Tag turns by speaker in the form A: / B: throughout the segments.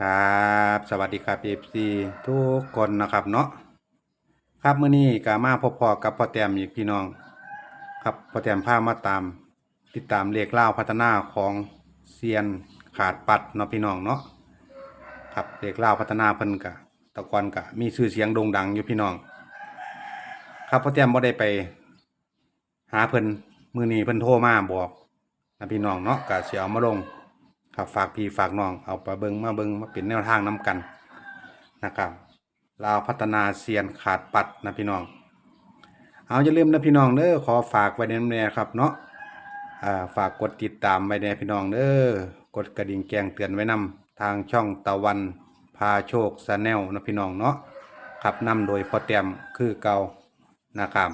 A: ครับสวัสดีครับเอฟซีทุกคนนะครับเนาะครับมื้อนี้ก็มาพบพอกับพ่อแต้มอีกพี่น้อง ครับพ่อแต้มพามาตาม ติดตามเลขเล่าวพัฒนาของเซียนขาดปัดเนาะพี่น้องเนาะครับเลขเล่าวพัฒนาเพิ่นกะตะกอนกะมีชื่อเสียงโด่งดังอยู่พี่น้อง ครับพ่อแต้มบ่ได้ไป หาเพิ่นมื้อนี้เพิ่นโทรมาบอกนะพี่น้องเนาะก็สิเอามาลง ครับฝากพี่ฝากน้องเอาไปเบิงมาเบิงมาเป็นแนวทางน้กันนะครับลาวพัฒนาเซียนขาดปัดนะพี่น้อง เอาอย่าลืมนะพี่น้องเด้อขอฝากไว้ในนี้ครับเนาะอ่าฝากกดติดตามไว้ในพี่น้องเด้อกดกระดิ่งแจ้งเตือนไว้นำทางช่องตะวันพาโชคซาแนลนะพี่น้องเนาะครับนำโดยพ่อเตียมคือเก่านะครับ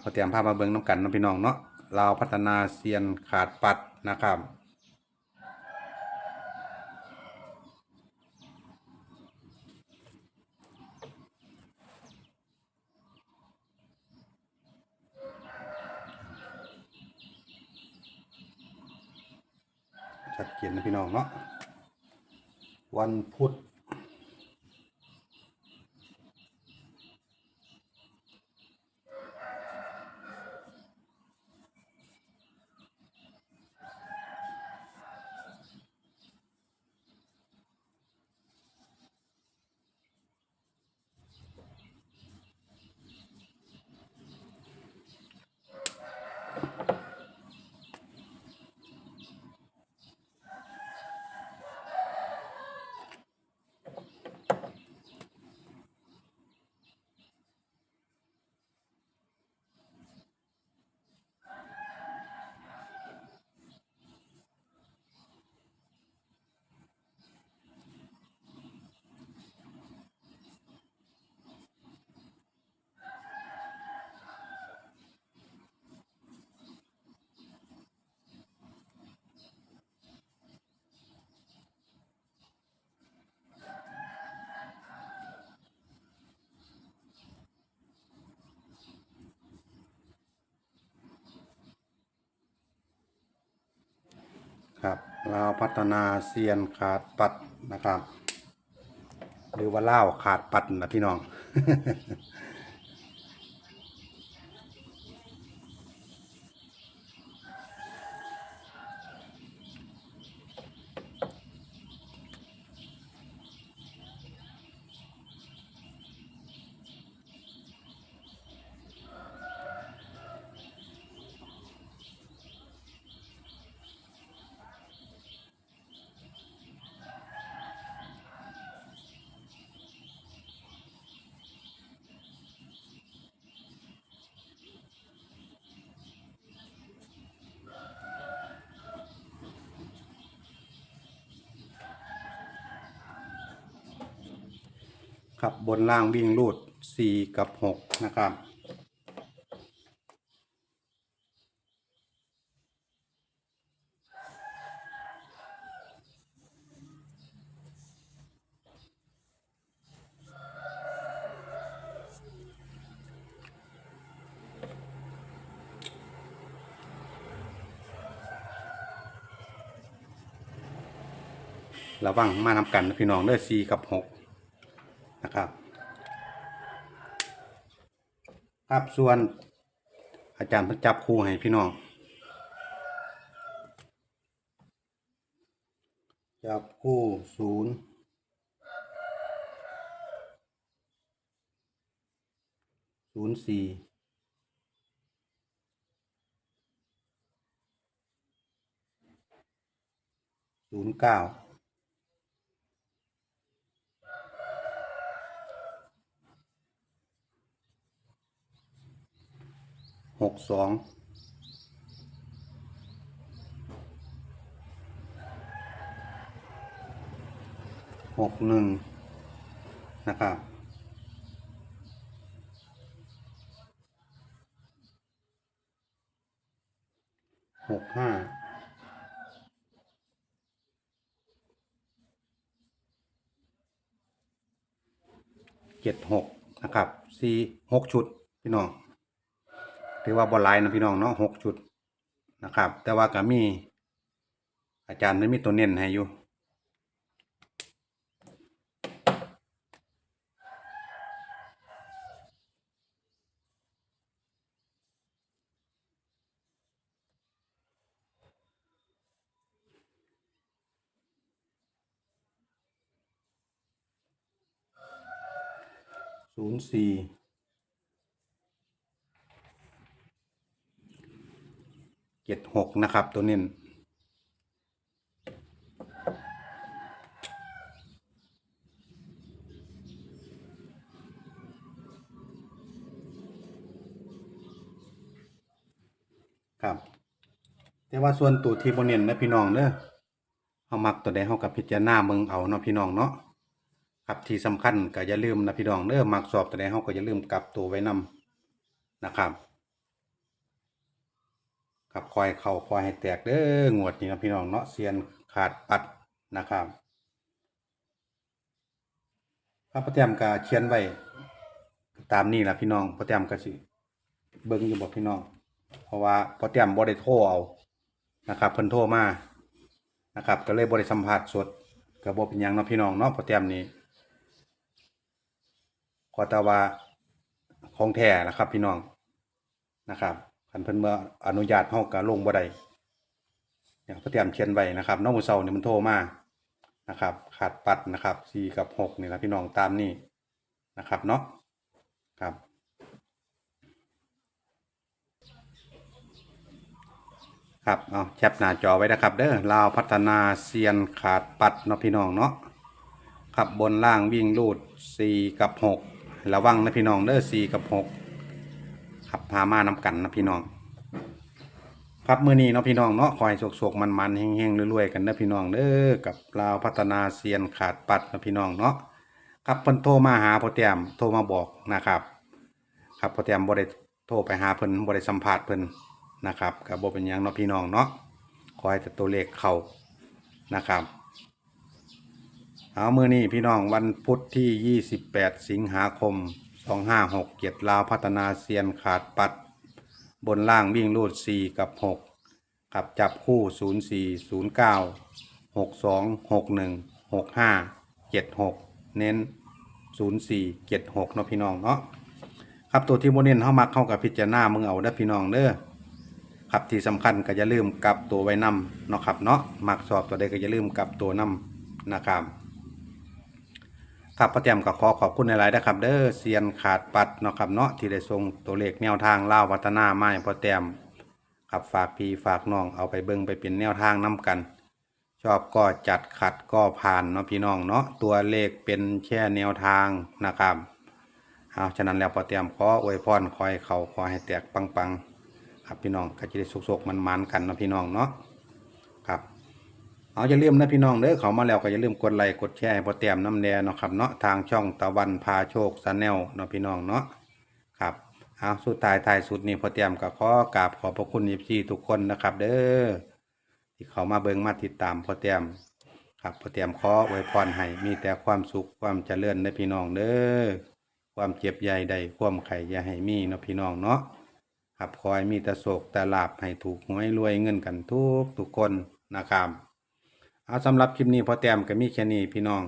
A: พ่อเตียมพามาเบิงน้กันนะพี่น้องเนาะลาวพัฒนาเซียนขาดปัดนะครับ ชัดเจนนะพี่น้องเนาะวันพุธครับ ลาวพัฒนาเซียนขาดปัดนะครับ หรือว่าเล่าขาดปัดนะพี่น้อง ครับบนล่างวิ่งรูดสี่กับหกนะครับระวังมาทำกันพี่น้องเด้อสี่กับหก นะครับ ครับส่วนอาจารย์เพิ่นจับคู่ให้พี่น้องจับคู่ศูนย์ศูนย์สี่ศูนย์เก้า หกสองหกหนึ่งนะครับหกห้าเจ็ดหกนะครับสี่หกชุด พี่น้อง ถือว่าบอลไลน์นะพี่น้องเนาะหกจุดนะครับ แต่ว่าก็มี อาจารย์ไม่มีตัวเน้นให้อยู่ศูนย์สี่ เจ็ดหกนะครับ ตัวเน้นครับแต่ว่าส่วนตัวที่บนเน้นนะพี่น้องเด้อเฮามักตัวใดเฮากับพิจารณาเบิ่งเอาเนาะพี่น้องเนาะครับที่สำคัญก็อย่าลืมนะพี่น้องเด้อมักสอบตัวใดเฮาก็อย่าลืมกลับตัวไว้นํนะครับ ครับคอยเข้าคอยให้แตกเด้องวดนี้นะพี่น้องเนาะเซียนขาดปัดนะครับครับพ่อแตมก็เขียนไว้ตามนี้ล่ะพี่น้องพ่อแตมก็สิเบิ่งอยู่บ่พี่น้อง เพราะว่าพ่อแตมบ่ได้โทรเอานะครับเพิ่นโทรมานะครับ ก็เลยบ่ได้สัมภาษณ์สดก็บ่เป็นยังเนาะพี่น้องเนาะพ่อแตมนี่ขอต่ว่าของแท้นะครับ พี่น้องนะครับ คันเพิ่นเมื่ออนุญาตเฮาก็ลงบ่ได้อย่างพระเตรียมเขียนไว้นะครับน้องมือเซานี่มันโทรมานะครับ ขาดปัดนะครับ4กับ6นี่ละพี่น้องตามนี้นะครับเนาะครับครับเอาแคปหน้าจอไว้นะครับ เด้อลาวพัฒนาเซียนขาดปัดเนาะพี่น้องเนาะครับบนล่างวิ่งลูด4กับ 6 ระวังนะพี่น้องเด้อ4กับ 6 ครับพามาน้ำกันนะพี่น้อง ครับมือนี้เนาะพี่น้องเนาะคอยโศกๆมันๆแห้งๆรวยๆกันนะพี่น้องเด้อกับลาวพัฒนาเซียนขาดปัดนะพี่น้องเนาะครับเพิ่นโทรมาหาพ่อแต้มโทรมาบอกนะครับ ครับพ่อแต้มบ่ได้โทรไปหาเพิ่นบ่ได้สัมภาษณ์เพิ่นนะครับก็บ่เป็นหยังเนาะพี่น้องเนาะขอให้แต่ตัวเลขเข้านะครับเอามือนี้พี่น้องวันพุธที่ 28 สิงหาคม 2567ลาวพัฒนาเซียนขาดปัด บนล่างวิ่งรูด4กับ6กับจับคู่04 09 62 61 65 76เก้าหกสองหกหนึ่งหกห้าเจ็ดหกเน04 76เจ็ดหกนาะพี่น้องเนาะครับตัวที่โมเน้นเข้ามักเข้ากับพิจารณามึงเอาเด้พี่น้องเด้อครับที่สำคัญก็อย่าลืมกับตัวไว้นำเนาะครับเนาะมักสอบตัวใดก็อย่าลืมกับตัวนำนะครับ ครับพ่อแต้มก็ขอขอบคุณในหลายๆนะครับ เด้อเซียนขาดปัดเนาะครับเนาะที่ได้ส่งตัวเลขแนวทางเล่าวัฒนาไม้พ่อแต้มครับฝากพี่ฝากน้องเอาไปเบิ่งไปเป็นแนวทางนํกัน ชอบก็จัดขัดก็ผ่านเนาะพี่น้องเนาะตัวเลขเป็นแค่แนวทางนะครับเอาฉะนั้นแล้วพอแต้มขออวยพรคอยเขาขอให้แตกปังๆครับพี่น้องก็จะได้สุกๆมันๆกันเนาะพี่น้องเนาะครับ เอาอย่าลืมนะพี่น้องเด้อเขามาแล้วก็อย่าลืมกดไลค์กดแชร์ให้พอแต้มน้ำแดงเนาะครับเนาะทางช่องตะวันพาโชคซาแนลเนาะพี่น้องเนาะครับเอาสุดท้ายท้ายสุดนี้พอแต้มก็ขอกราบขอบพระคุณอีพีทุกคนนะครับ เด้อที่เขามาเบิ่งมาติดตามพอแต้มครับพอแต้มขออวยพรให้มีแต่ความสุขความเจริญในพี่น้องเด้อความเจ็บใหญ่ใดความไข่ยาให้มีเนาะพี่น้องเนาะครับคอยมีแต่โศกแต่ลาบให้ถูกหวยรวยเงินกันทุกทุกคนนะครับ เอาสำหรับคลิปนี้พอแต้มก็มีแค่นี้พี่น้อง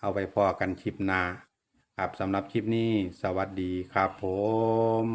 A: เอาไปพอกันคลิปหน้าครับสำหรับคลิปนี้สวัสดีครับผม